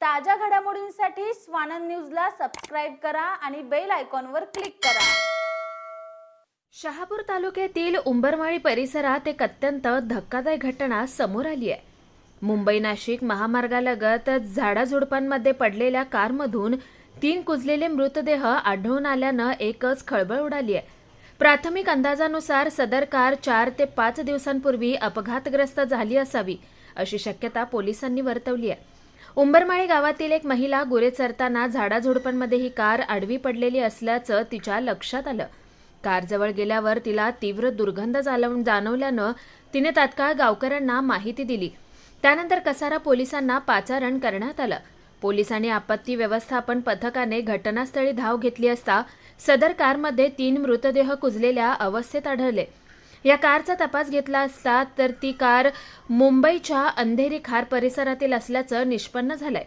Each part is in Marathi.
ताज्या घडामोडींसाठी स्वानंद न्यूजला सबस्क्राईब करा आणि बेल आयकॉनवर क्लिक करा. शहापूर तालुक्यातील उंबरमाळी परिसरात एक अत्यंत धक्कादायक घटना समोर आली आहे. मुंबई नाशिक महामार्गालगत झाडाझुडपांमध्ये पडलेल्या कारमधून तीन कुजलेले मृतदेह आढळून आल्यानं एकच खळबळ उडाली आहे. प्राथमिक अंदाजानुसार सदर कार चार ते पाच दिवसांपूर्वी अपघातग्रस्त झाली असावी अशी शक्यता पोलिसांनी वर्तवली आहे. उंबरमाळी गावातील एक महिला गुरे चरताना झाडाझुडपांमध्ये ही कार आडवी पडलेली असल्याचं तिच्या लक्षात आलं. कारजवळ गेल्यावर तिला तीव्र दुर्गंध जाणवल्यानं तिने तात्काळ गावकऱ्यांना माहिती दिली. त्यानंतर कसारा पोलिसांना पाचारण करण्यात आलं. पोलिसांनी आपत्ती व्यवस्थापन पथकाने घटनास्थळी धाव घेतली असता सदर कारमध्ये तीन मृतदेह कुजलेल्या अवस्थेत आढळले. या कारचा तपास घेतला असता तर ती कार मुंबईच्या अंधेरी खार परिसरातील असल्याचं निष्पन्न झालंय.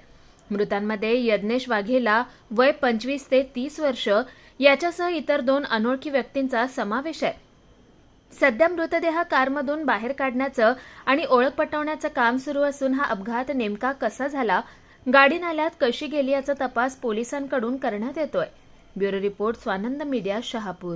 मृतांमध्ये यज्ञेश वाघेला वय पंचवीस ते तीस वर्ष. याच्यासह इतर दोन अनोळखी व्यक्तींचा समावेश आहे. सध्या मृतदेह कारमधून बाहेर काढण्याचं आणि ओळख पटवण्याचं काम सुरू असून हा अपघात नेमका कसा झाला गाडी नाल्यात कशी गेली याचा तपास पोलिसांकडून करण्यात येतोय. Bureau report Swanand media Shahapur.